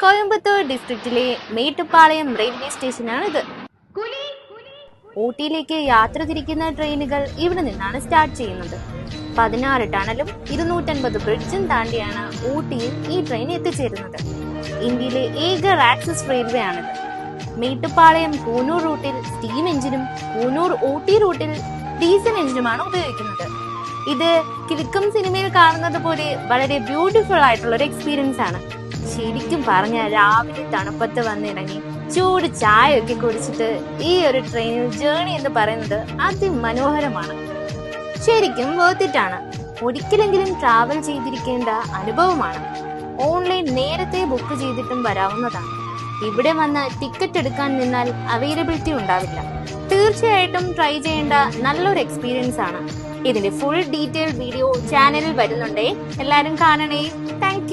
കോയമ്പത്തൂർ ഡിസ്ട്രിക്റ്റിലെ മേട്ടുപ്പാളയം റെയിൽവേ സ്റ്റേഷനാണിത് ഊട്ടിയിലേക്ക് യാത്ര തിരിക്കുന്ന ട്രെയിനുകൾ ഇവിടെ നിന്നാണ് സ്റ്റാർട്ട് ചെയ്യുന്നത്. പതിനാറ് ടണലും ഇരുന്നൂറ്റൻപത് ബ്രിഡ്ജും താണ്ടിയാണ് ഊട്ടിയിൽ ഈ ട്രെയിൻ എത്തിച്ചേരുന്നത്. ഇന്ത്യയിലെ ഏക ആക്സസ് റെയിൽവേ ആണിത്. മേട്ടുപ്പാളയം കൂനൂർ റൂട്ടിൽ സ്റ്റീം എഞ്ചിനും കൂനൂർ ഊട്ടി റൂട്ടിൽ ഡീസൽ എഞ്ചിനുമാണ് ഉപയോഗിക്കുന്നത്. ഇത് കിലുക്കം സിനിമയിൽ കാണുന്നത് പോലെ വളരെ ബ്യൂട്ടിഫുൾ ആയിട്ടുള്ള ഒരു എക്സ്പീരിയൻസ് ആണ്. ശരിക്കും പറഞ്ഞ രാവിലെ തണുപ്പത്ത് വന്നിറങ്ങി ചൂട് ചായ ഒക്കെ കുടിച്ചിട്ട് ഈ ഒരു ട്രെയിനിൽ ജേണി എന്ന് പറയുന്നത് അതിമനോഹരമാണ്. ശരിക്കും വേർത്തിട്ടാണ് ഒരിക്കലെങ്കിലും ട്രാവൽ ചെയ്തിരിക്കേണ്ട അനുഭവമാണ്. ഓൺലൈൻ നേരത്തെ ബുക്ക് ചെയ്തിട്ടും വരാവുന്നതാണ്. ഇവിടെ വന്ന് ടിക്കറ്റ് എടുക്കാൻ നിന്നാൽ അവൈലബിലിറ്റി ഉണ്ടാവില്ല. തീർച്ചയായിട്ടും ട്രൈ ചെയ്യേണ്ട നല്ലൊരു എക്സ്പീരിയൻസ് ആണ്. ഇതിന്റെ ഫുൾ ഡീറ്റെയിൽ വീഡിയോ ചാനലിൽ വരുന്നുണ്ടേ. എല്ലാരും കാണണേ. താങ്ക്